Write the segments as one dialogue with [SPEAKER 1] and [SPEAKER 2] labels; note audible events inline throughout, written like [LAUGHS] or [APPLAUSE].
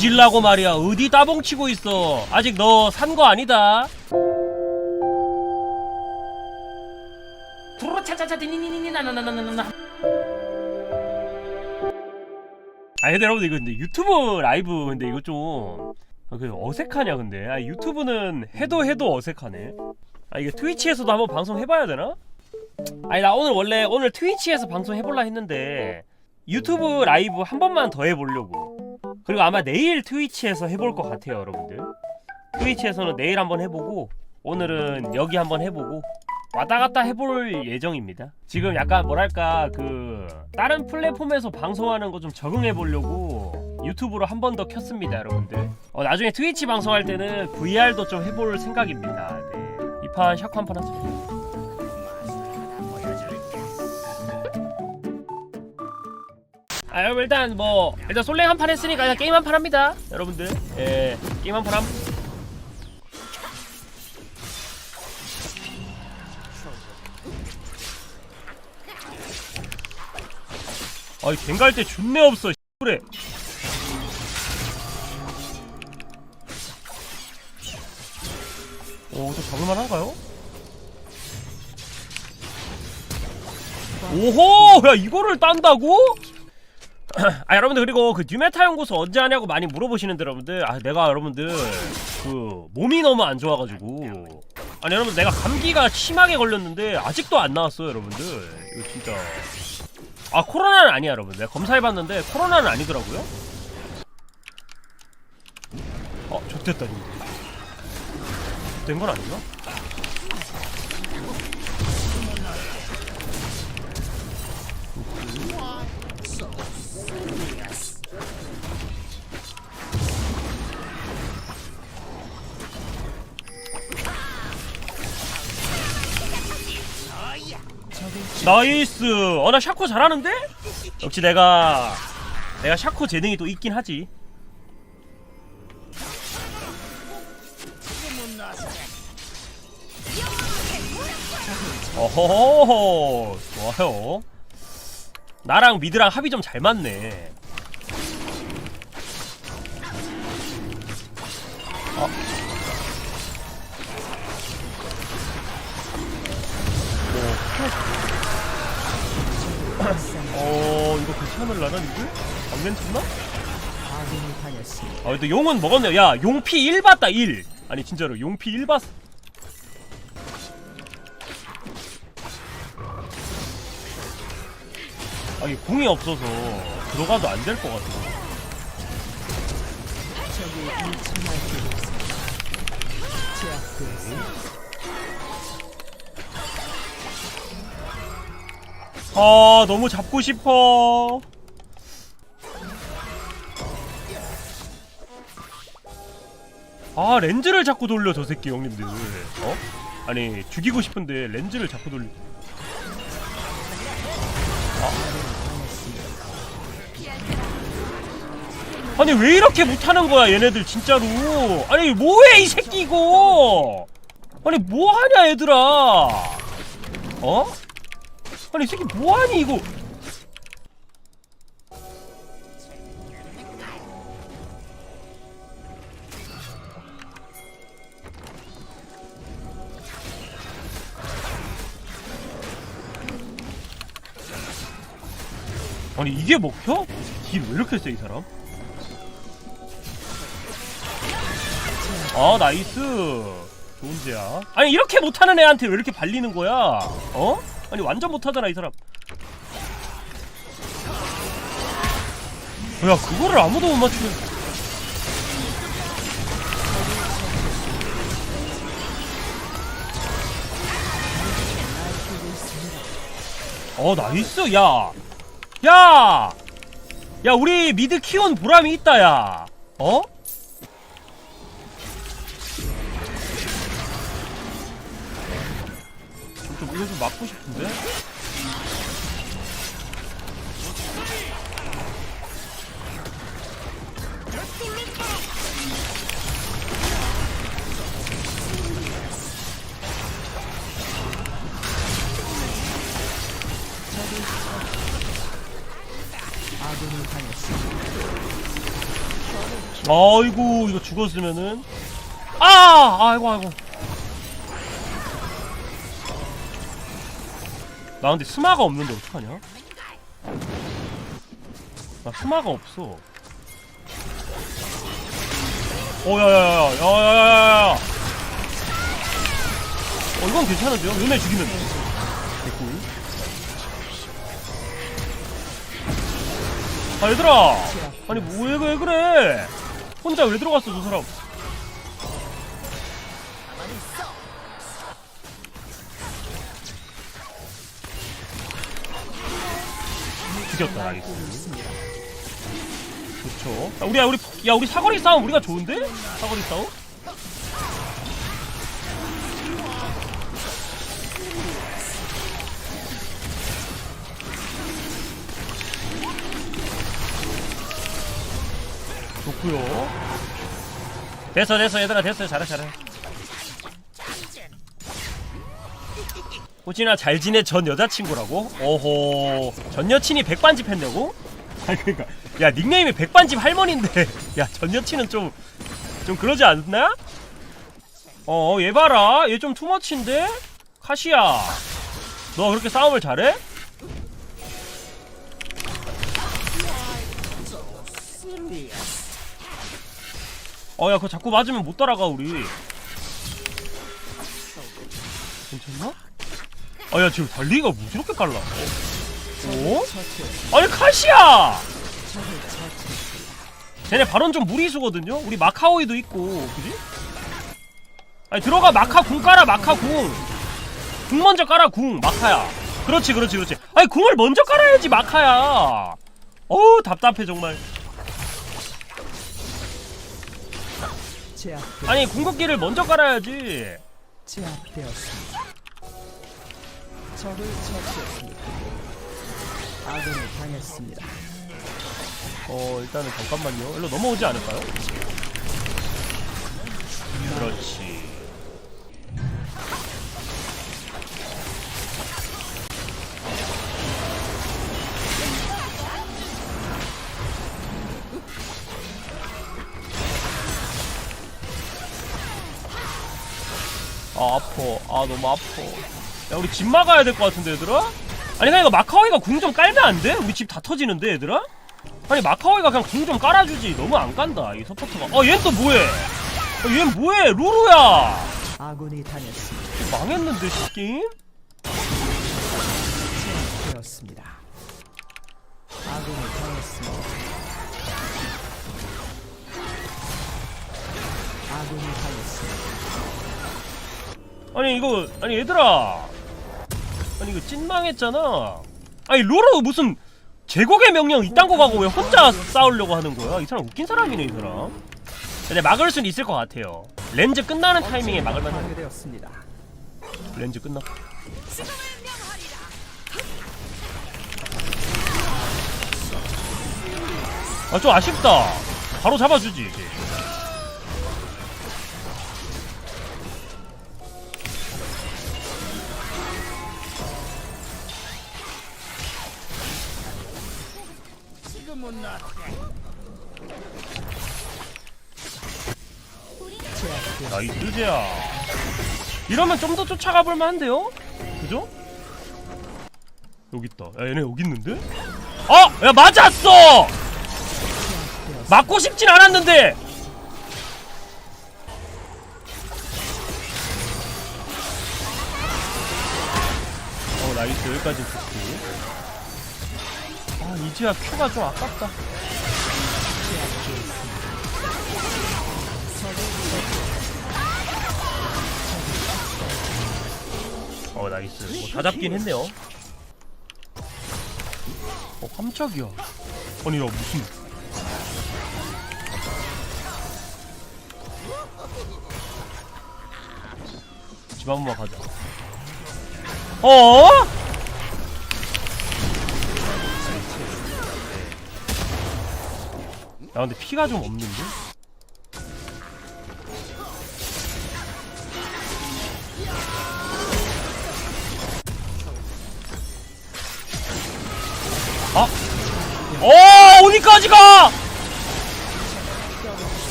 [SPEAKER 1] 뒤질라고 말이야. 어디 따봉치고 있어? 아직 너 산 거 아니다.
[SPEAKER 2] 두루루 차차차 디니니니니 나나나나나나.
[SPEAKER 1] 아 근데 여러분들 이거 근데 유튜브 라이브 근데 이거 좀 아, 그 어색하냐 근데? 아 유튜브는 해도 해도 어색하네. 아 이게 트위치에서도 한번 방송 해봐야 되나? 아니 나 오늘 원래 오늘 트위치에서 방송 해볼라 했는데 유튜브 라이브 한 번만 더 해보려고 그리고 아마 내일 트위치에서 해볼 것 같아요 여러분들 트위치에서는 내일 한번 해보고 오늘은 여기 한번 해보고 왔다 갔다 해볼 예정입니다. 지금 약간 뭐랄까 그 다른 플랫폼에서 방송하는 거 좀 적응해 보려고 유튜브로 한 번 더 켰습니다, 여러분들. 어, 나중에 트위치 방송할 때는 VR도 좀 해볼 생각입니다. 네. 이판 샤코 한판 하죠. 아 여러분 일단 뭐 일단 솔랭 한 판 했으니까 일단 게임 한 판 합니다 여러분들 예 게임 한 판 함. 아이 갱갈 때 존내 없어 그래 오또 잡을만한가요? 오호 야 이거를 딴다고? [CLEARS THROAT] 아 여러분들 그리고 그 뉴메타 연구소 언제 하냐고 많이 물어보시는데 여러분들 아 내가 여러분들 그 몸이 너무 안 좋아가지고. 아니 여러분 내가 감기가 심하게 걸렸는데 아직도 안 나왔어요 여러분들. 이거 진짜. 아 코로나는 아니야 여러분. 내가 검사해봤는데 코로나는 아니더라고요. 어 좋됐다 이거. 된건 아닌가? 나이스. 어 나 샤코 잘하는데? 역시 내가 내가 샤코 재능이 또 있긴 하지. 어허허 좋아요. 나랑 미드랑 합이 좀 잘 맞네. 어. 어 이거? 안 괜찮나? 아 근데 용은 먹었네 야 용피 1 봤다 1 아니 진짜로 용피 1 봤어 아니 궁이 없어서 들어가도 안 될 것 같아 아 너무 잡고 싶어 아 렌즈를 자꾸 돌려 저 새끼 형님들 어? 아니 죽이고 싶은데 렌즈를 자꾸 돌려 아. 아니 왜 이렇게 못하는 거야 얘네들 진짜로 아니 뭐해 이 새끼 이거 아니 뭐하냐 얘들아 어? 아니 이 새끼 뭐하니 이거 아니 이게 먹혀? 딜 왜 이렇게 세 이 사람? 아 나이스 좋은데야 아니 이렇게 못하는 애한테 왜 이렇게 발리는 거야 어? 아니 완전 못하잖아 이 사람 야 그거를 아무도 못 맞추면 어 나이스 야 야! 야 우리 미드 키운 보람이 있다 야 어? 좀 이거 좀 맞고 싶은데? 아이고 이거 죽었으면은. 아! 아이고 아이고. 나 근데 스마가 없는데 어떡하냐? 나 스마가 없어. 오야야야야야야야야 어 이건 괜찮은데요? 요네 죽이면 돼. 개꿀. 아 얘들아. 아니 뭐왜 왜 그래 혼자 왜 들어갔어 저 사람? 죽였다 나이스. 좋죠 야, 우리 야 우리 야 우리 사거리 싸움 우리가 좋은데? 사거리 싸움 좋구요. 됐어 됐어. 얘들아 됐어. 잘해 잘해. 호진아 잘 지내. 전 여자친구라고? 오호 전 여친이 백반집 했냐고? [LAUGHS] 아니 그니까. 야 닉네임이 백반집 할머니인데. [LAUGHS] 야 전 여친은 좀 좀 그러지 않나? 어 얘 봐라. 얘 좀 투머치인데? 카시야. 너 그렇게 싸움을 잘해? 어야 그거 자꾸 맞으면 못 따라가 우리. 괜찮나? 아야 지금 달리기가 뭐 저렇게 깔라. 어? 아니 카시야! 쟤네 발언 좀 무리수거든요? 우리 마카오이도 있고 그지? 아니 들어가 마카 궁 깔아 마카 궁 궁 먼저 깔아 궁 마카야. 그렇지 그렇지 그렇지. 아니 궁을 먼저 깔아야지 마카야. 어우 답답해 정말
[SPEAKER 3] 제압
[SPEAKER 1] 아니 궁극기를 먼저 깔아야지
[SPEAKER 3] 제압되었습니다. 적을 처치했습니다. 아군이 당했습니다.
[SPEAKER 1] 어 일단은 잠깐만요 일로 넘어오지 않을까요? 그렇지 아 아파 아 너무 아파 야 우리 집 막아야 될 것 같은데 얘들아? 아니 그냥 이거 마카오이가 궁 좀 깔면 안 돼? 우리 집 다 터지는데 얘들아? 아니 마카오이가 그냥 궁 좀 깔아주지 너무 안 깐다 이 서포터가 어 얘는 또 뭐해 어, 얘는 뭐해 루루야. 망했는데 이 게임?
[SPEAKER 3] 아니
[SPEAKER 1] 이거 아니 얘들아. 아니 이거 찐망했잖아. 아니 루루 무슨 제국의 명령 이딴 거 가고 왜 혼자 싸우려고 하는 거야? 이 사람 웃긴 사람이네 이 사람. 근데 막을 순 있을 것 같아요. 렌즈 끝나는 타이밍에 막을 만한
[SPEAKER 3] 파괴되었습니다.
[SPEAKER 1] 렌즈 끝나? 아 좀 아쉽다. 바로 잡아주지 이제 나이스 제야 이러면 좀 더 쫓아가 볼 만 한데요? 그죠? 여기 있다 야 얘네 여기 있는데? 어! 야 맞았어! 맞고 싶진 않았는데 어 나이스 여기까지 좋고 아 이제야 큐가 좀 아깝다. 어 나이스. 뭐, 다 잡긴 했네요. 어 깜짝이야. 아니 야 무슨. 집 한 번만 가자. 어? 야 근데 피가 좀 없는데?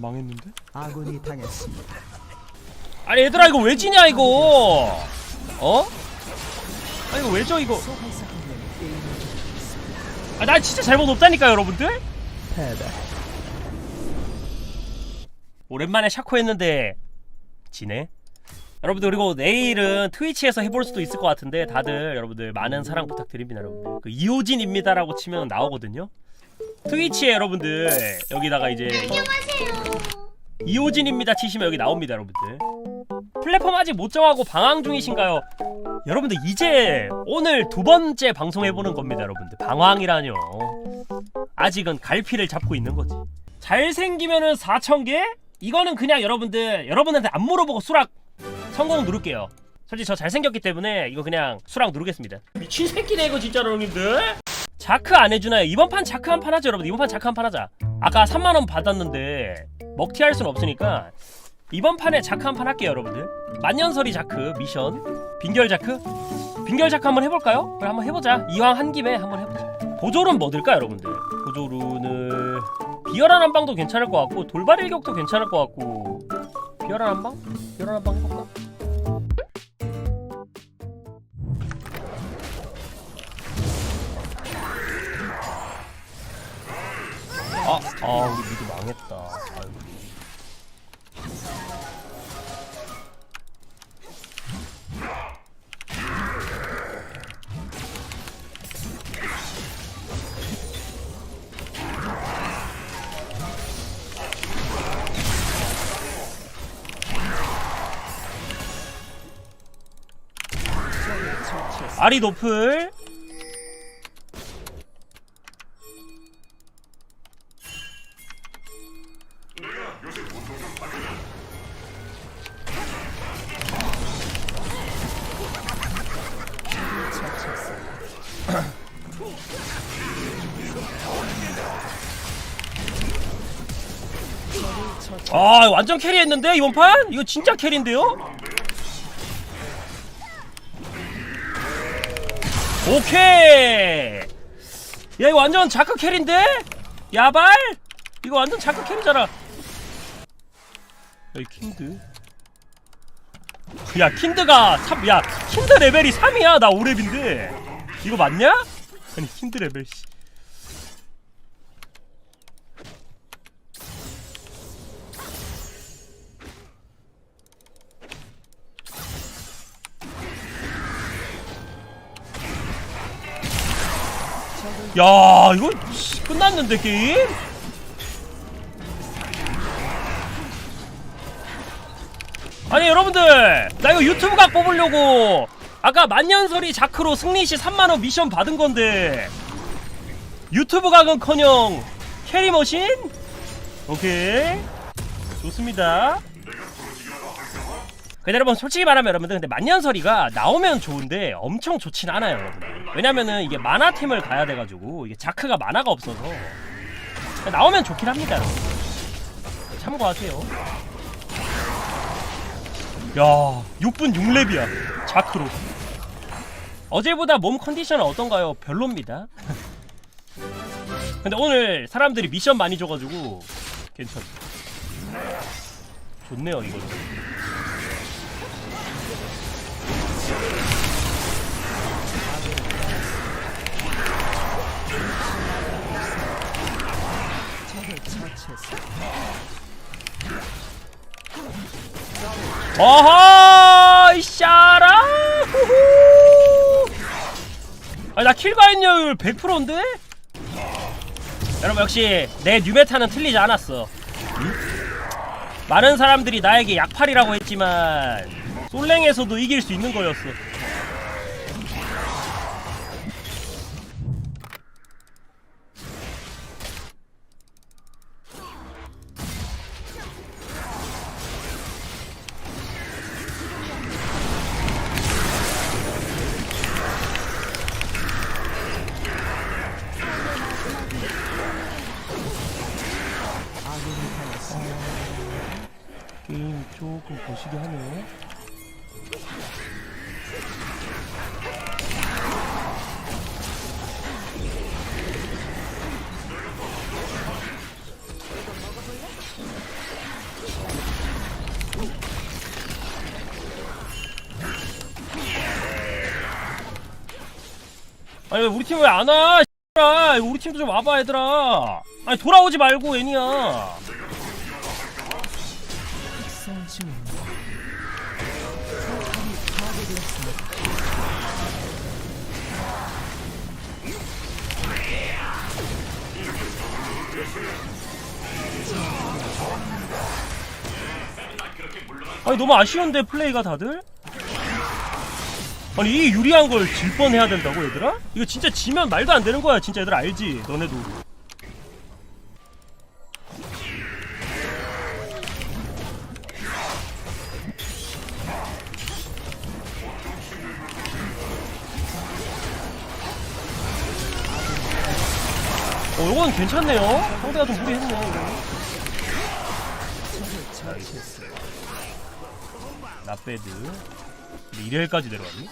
[SPEAKER 1] 망했는데?
[SPEAKER 3] 아군이 당했습니다.
[SPEAKER 1] 아니 얘들아 이거 왜 지냐 이거 어? 아 이거 왜져 이거 아나 진짜 잘못 없다니까 여러분들
[SPEAKER 3] 패배.
[SPEAKER 1] 오랜만에 샤코 했는데 지네 여러분들 그리고 내일은 트위치에서 해볼 수도 있을 것 같은데 다들 여러분들 많은 사랑 부탁드립니다 여러분들 그 이호진입니다라고 치면 나오거든요 트위치에 여러분들 여기다가 이제 이호진입니다. 치시면 여기 나옵니다 여러분들. 플랫폼 아직 못 정하고 방황 중이신가요? 여러분들 이제 오늘 두 번째 방송해보는 겁니다 여러분들. 방황이라뇨. 아직은 갈피를 잡고 있는 거지. 잘생기면은 4,000개? 이거는 그냥 여러분들 여러분한테 안 물어보고 수락 성공 누를게요. 솔직히 저 잘생겼기 때문에 이거 그냥 수락 누르겠습니다. 미친 새끼네 이거 진짜로 형님들 자크 안 해주나요? 이번 판 자크 한 판 하죠 여러분. 이번 판 자크 한 판 하자. 아까 3만원 받았는데 먹튀 할 순 없으니까 이번 판에 자크 한 판 할게요 여러분들. 만년설이 자크 미션. 빙결 자크? 빙결 자크 한번 해볼까요? 그래 한번 해보자. 이왕 한 김에 한번 해보자. 보조룬 뭐 들까 여러분들? 보조룬을 비열한 한방도 괜찮을 것 같고 돌발 일격도 괜찮을 것 같고. 비열한 한방? 비열한 한방 해볼까? 아, 아 우리 미드 망했다. 아이고. 아리 노플 아 완전 캐리했는데 이번 판? 이거 진짜 캐리인데요? 오케이 야 이거 완전 자크 캐리인데? 야발? 이거 완전 자크 캐리잖아 여기 킨드 야 킨드가 3, 야 킨드 레벨이 3이야 나 5렙인데 이거 맞냐? 아니 킨드 레벨 씨 야 이거 씨, 끝났는데 게임? 아니 여러분들 나 이거 유튜브 각 뽑으려고 아까 만년설이 자크로 승리시 3만원 미션 받은 건데 유튜브 각은커녕 캐리머신? 오케이 좋습니다 근데 여러분 솔직히 말하면 여러분들 근데 만년설이가 나오면 좋은데 엄청 좋진 않아요 여러분 왜냐면은 이게 만화템을 가야 돼가지고 이게 자크가 만화가 없어서 나오면 좋긴 합니다 참고하세요. 야 6분 6렙이야 자크로. 어제보다 몸 컨디션은 어떤가요? 별로입니다. [LAUGHS] 근데 오늘 사람들이 미션 많이 줘가지고 괜찮 좋네요 이거 어허! 이샤라! 아나 킬가인율 100%인데? 여러분 역시 내 뉴메타는 틀리지 않았어. 응? 많은 사람들이 나에게 약팔이라고 했지만 솔랭에서도 이길 수 있는 거였어 조금 거시기 하네. 아니 우리 팀 왜 안 와? 씨발. 아, 우리 팀도 좀 와봐 얘들아. 아니 돌아오지 말고 애니야. 아니 너무 아쉬운데 플레이가 다들? 아니 이 유리한 걸 질 뻔해야 된다고 얘들아? 이거 진짜 지면 말도 안 되는 거야 진짜 얘들 알지 너네도 어 이건 괜찮네요 상대가 좀 무리했네 나배드 근데 1회까지 내려왔니?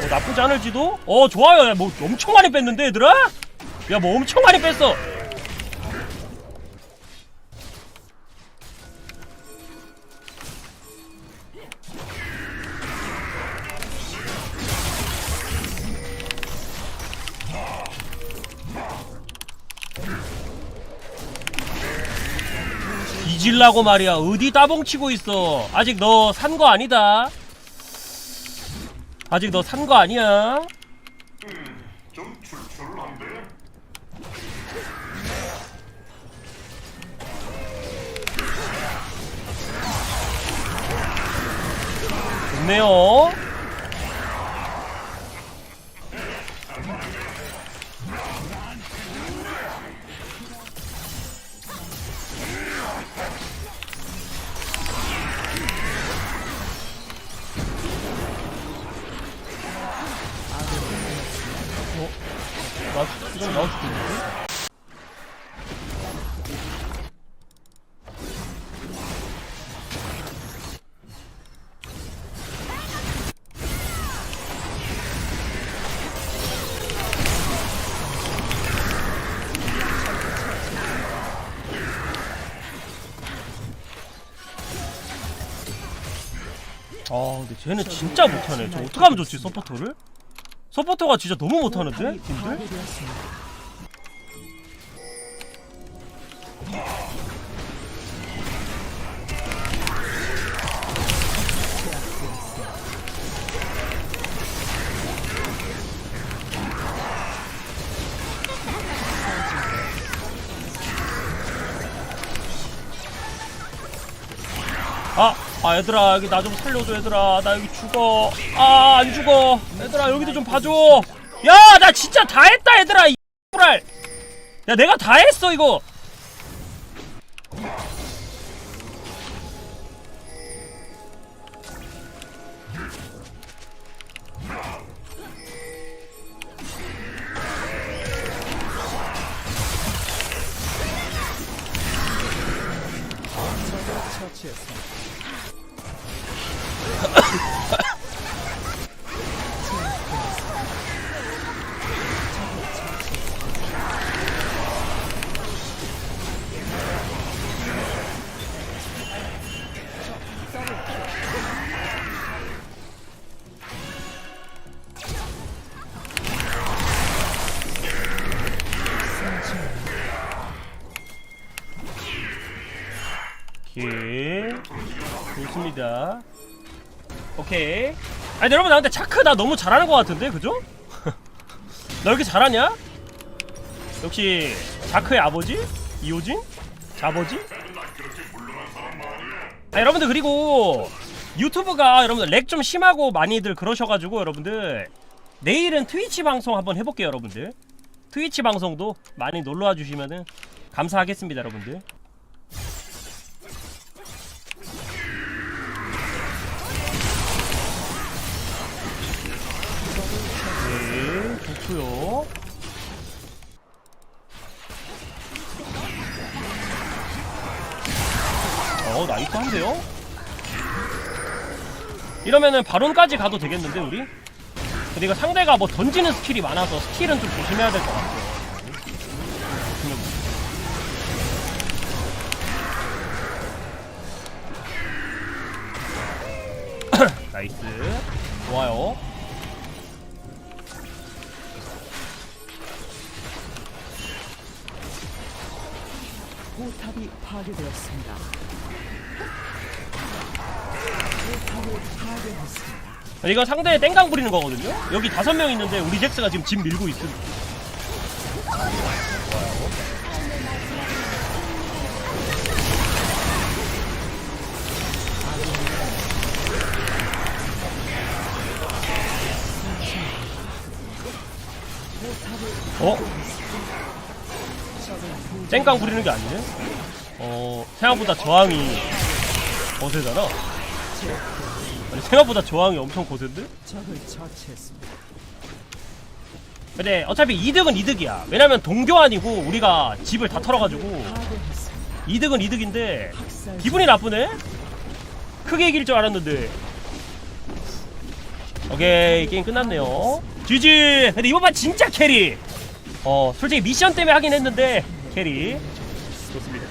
[SPEAKER 1] 어, 나쁘지 않을지도? 어 좋아요 야, 뭐 엄청 많이 뺐는데 얘들아? 야 뭐 엄청 많이 뺐어 뒤질라고 말이야. 어디 따봉치고 있어? 아직 너 산 거 아니다. 아직 너 산 거 아니야? 좋네요 나 지금 나올 수도 있는데? 아 근데 쟤는 진짜 못하네 저 어떡하면 좋지 서포터를? 서포터가 진짜 너무 못하는데? 팀들?
[SPEAKER 3] 파괴되었습니다.
[SPEAKER 1] 아, 아 얘들아 여기 나 좀 살려줘 얘들아. 나 여기 죽어. 아 안 죽어. 얘들아 여기도 좀 봐줘. 야 나 진짜 다 했다 얘들아 이 X랄 야 내가 다 했어 이거 좋습니다 오케이 아니 여러분 나 근데 차크 나 너무 잘하는 것 같은데 그죠? [LAUGHS] 나 이렇게 잘하냐? 역시 자크의 아버지? 이호진? 자버지? 아 여러분들 그리고 유튜브가 여러분들 렉 좀 심하고 많이들 그러셔가지고 여러분들 내일은 트위치 방송 한번 해볼게요 여러분들 트위치 방송도 많이 놀러와 주시면은 감사하겠습니다 여러분들 좋고요 어 나이스 한데요? 이러면은 바론까지 가도 되겠는데 우리? 근데 이거 상대가 뭐 던지는 스킬이 많아서 스킬은 좀 조심해야 될 것 같아요 [CLEARS THROAT] 나이스 좋아요
[SPEAKER 3] 탑이 파괴되었습니다. 파괴했습니다.
[SPEAKER 1] 이거 상대 땡강 부리는 거거든요 여기 다섯 명 있는데 우리 잭스가 지금 집 밀고 있음 땡깡 부리는 게 아니네? 어, 생각보다 저항이 거세잖아? 아니, 생각보다 저항이 엄청 거센데? 근데 어차피 이득은 이득이야. 왜냐면 동교환이고 우리가 집을 다 털어가지고. 이득은 이득인데 기분이 나쁘네? 크게 이길 줄 알았는데. 오케이 게임 끝났네요. GG. 근데 이번 판 진짜 캐리. 어 솔직히 미션 때문에 하긴 했는데 캐리. 좋습니다.